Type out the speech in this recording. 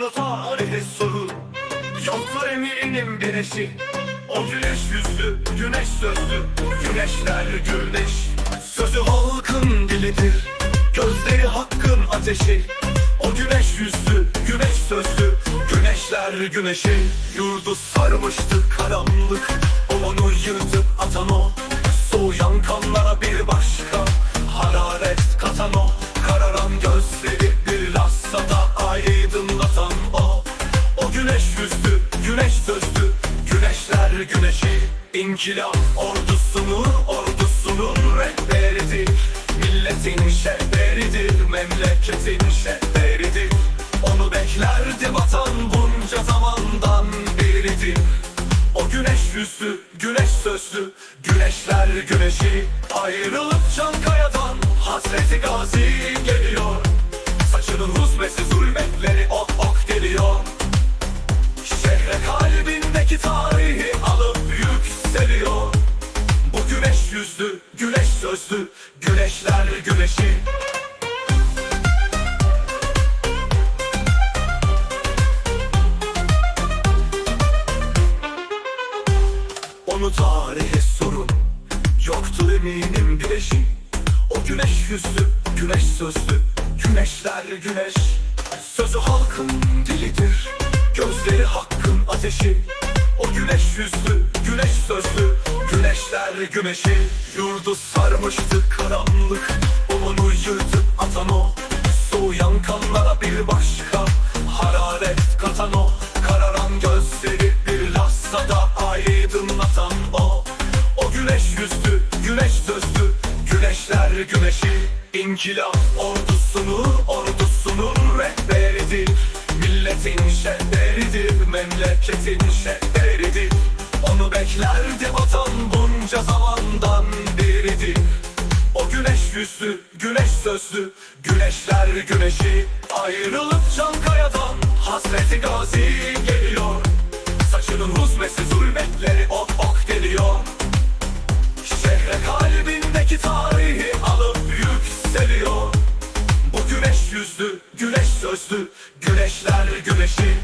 Onu tarihe sorun Yoktur eminim bir eşi O güneş yüzlü, güneş sözlü. Güneşler güneş Sözü halkın dilidir. Gözleri hakkın ateşi. O güneş yüzlü, güneş sözlü. Güneşler güneşi. Yurdu sarmıştı karanlık. Onu yırtıp atan o. Soğuyan kanlara bir başka Güneşler güneşi İnkılap ordusunu, ordusunun rehberidir. Milletin şehberidir, memleketin şehberidir Onu beklerdi vatan bunca zamandan beridir. O güneş yüzlü, güneş sözlü Güneşler güneşi. Ayrılıp Çankaya'dan Hasreti gazi geliyor kalbindeki tarihi alıp yükseliyor. Bu güneş yüzlü, güneş sözlü Güneşler güneşi. Onu tarihe sorun Yoktur eminim bir eşi O güneş yüzlü, güneş sözlü Güneşler güneş. Sözü halkın dilidir Gözleri hakkın ateşi O güneş yüzlü, güneş sözlü. Güneşler güneşi Yurdu sarmıştı karanlık. Onu yırtıp atan o Soğuyan kanlara bir başka. Hararet katan o Kararan gözleri bir da aydınlatan o. O güneş yüzlü, güneş sözlü. Güneşler güneşi İnkılap ordusunu, ordusunun rehberidir. Milletin şehberidir, memleketin şehberidir Onu beklerdi vatan bunca zamandan beridir. O güneş yüzlü, güneş sözlü Güneşler güneşi. Ayrılıp Çankaya'dan Hasreti gazi geliyor. Saçının huzmesi zulmetleri ok ok geliyor Şehre kalbindeki tarihi alıp yükseliyor. Bu güneş yüzlü, güneş sözlü Güneşler güneşi